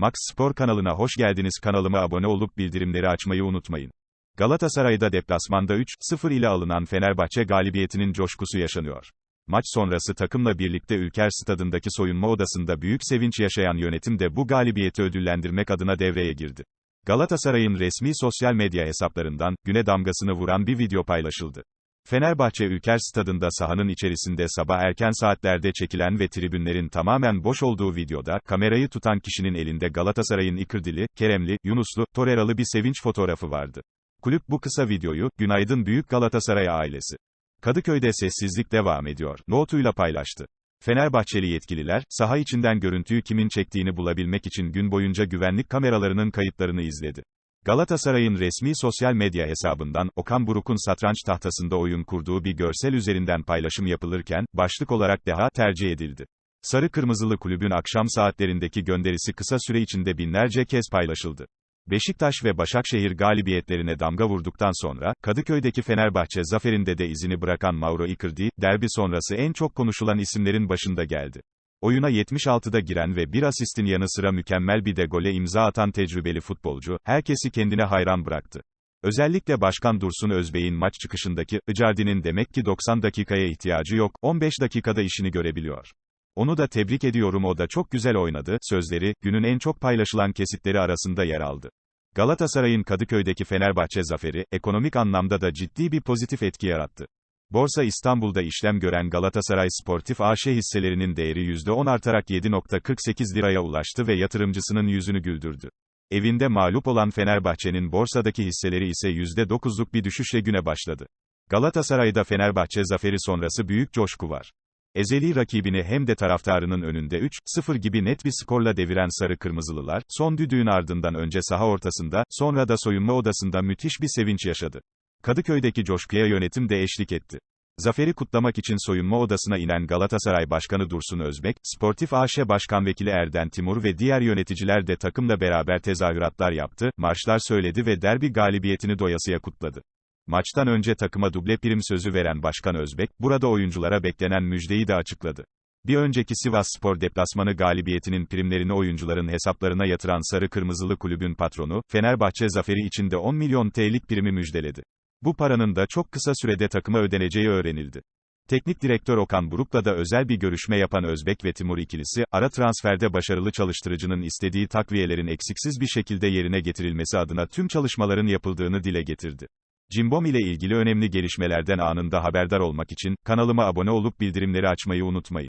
Max Spor kanalına hoş geldiniz. Kanalıma abone olup bildirimleri açmayı unutmayın. Galatasaray'da deplasmanda 3-0 ile alınan Fenerbahçe galibiyetinin coşkusu yaşanıyor. Maç sonrası takımla birlikte Ülker Stadındaki soyunma odasında büyük sevinç yaşayan yönetim de bu galibiyeti ödüllendirmek adına devreye girdi. Galatasaray'ın resmi sosyal medya hesaplarından, güne damgasını vuran bir video paylaşıldı. Fenerbahçe Ülker Stadında sahanın içerisinde sabah erken saatlerde çekilen ve tribünlerin tamamen boş olduğu videoda, kamerayı tutan kişinin elinde Galatasaray'ın İkırdili, Keremli, Yunuslu, Toreralı bir sevinç fotoğrafı vardı. Kulüp bu kısa videoyu, Günaydın Büyük Galatasaray ailesi. Kadıköy'de sessizlik devam ediyor, notuyla paylaştı. Fenerbahçeli yetkililer, saha içinden görüntüyü kimin çektiğini bulabilmek için gün boyunca güvenlik kameralarının kayıtlarını izledi. Galatasaray'ın resmi sosyal medya hesabından, Okan Buruk'un satranç tahtasında oyun kurduğu bir görsel üzerinden paylaşım yapılırken, başlık olarak daha tercih edildi. Sarı Kırmızılı kulübün akşam saatlerindeki gönderisi kısa süre içinde binlerce kez paylaşıldı. Beşiktaş ve Başakşehir galibiyetlerine damga vurduktan sonra, Kadıköy'deki Fenerbahçe zaferinde de izini bırakan Mauro Icardi, derbi sonrası en çok konuşulan isimlerin başında geldi. Oyuna 76'da giren ve bir asistin yanı sıra mükemmel bir de gole imza atan tecrübeli futbolcu, herkesi kendine hayran bıraktı. Özellikle Başkan Dursun Özbey'in maç çıkışındaki, Icardi'nin demek ki 90 dakikaya ihtiyacı yok, 15 dakikada işini görebiliyor. Onu da tebrik ediyorum o da çok güzel oynadı, sözleri, günün en çok paylaşılan kesitleri arasında yer aldı. Galatasaray'ın Kadıköy'deki Fenerbahçe zaferi, ekonomik anlamda da ciddi bir pozitif etki yarattı. Borsa İstanbul'da işlem gören Galatasaray Sportif AŞ hisselerinin değeri %10 artarak 7.48 liraya ulaştı ve yatırımcısının yüzünü güldürdü. Evinde mağlup olan Fenerbahçe'nin borsadaki hisseleri ise %9'luk bir düşüşle güne başladı. Galatasaray'da Fenerbahçe zaferi sonrası büyük coşku var. Ezeli rakibini hem de taraftarının önünde 3-0 gibi net bir skorla deviren Sarı Kırmızılılar, son düdüğün ardından önce saha ortasında, sonra da soyunma odasında müthiş bir sevinç yaşadı. Kadıköy'deki coşkuya yönetim de eşlik etti. Zaferi kutlamak için soyunma odasına inen Galatasaray Başkanı Dursun Özbek, Sportif AŞ Başkan Vekili Erden Timur ve diğer yöneticiler de takımla beraber tezahüratlar yaptı, marşlar söyledi ve derbi galibiyetini doyasıya kutladı. Maçtan önce takıma duble prim sözü veren Başkan Özbek, burada oyunculara beklenen müjdeyi de açıkladı. Bir önceki Sivas Spor deplasmanı galibiyetinin primlerini oyuncuların hesaplarına yatıran Sarı Kırmızılı kulübün patronu, Fenerbahçe zaferi içinde 10 milyon TL'lik primi müjdeledi. Bu paranın da çok kısa sürede takıma ödeneceği öğrenildi. Teknik direktör Okan Buruk'la da özel bir görüşme yapan Özbek ve Timur ikilisi, ara transferde başarılı çalıştırıcının istediği takviyelerin eksiksiz bir şekilde yerine getirilmesi adına tüm çalışmaların yapıldığını dile getirdi. Cimbom ile ilgili önemli gelişmelerden anında haberdar olmak için, kanalıma abone olup bildirimleri açmayı unutmayın.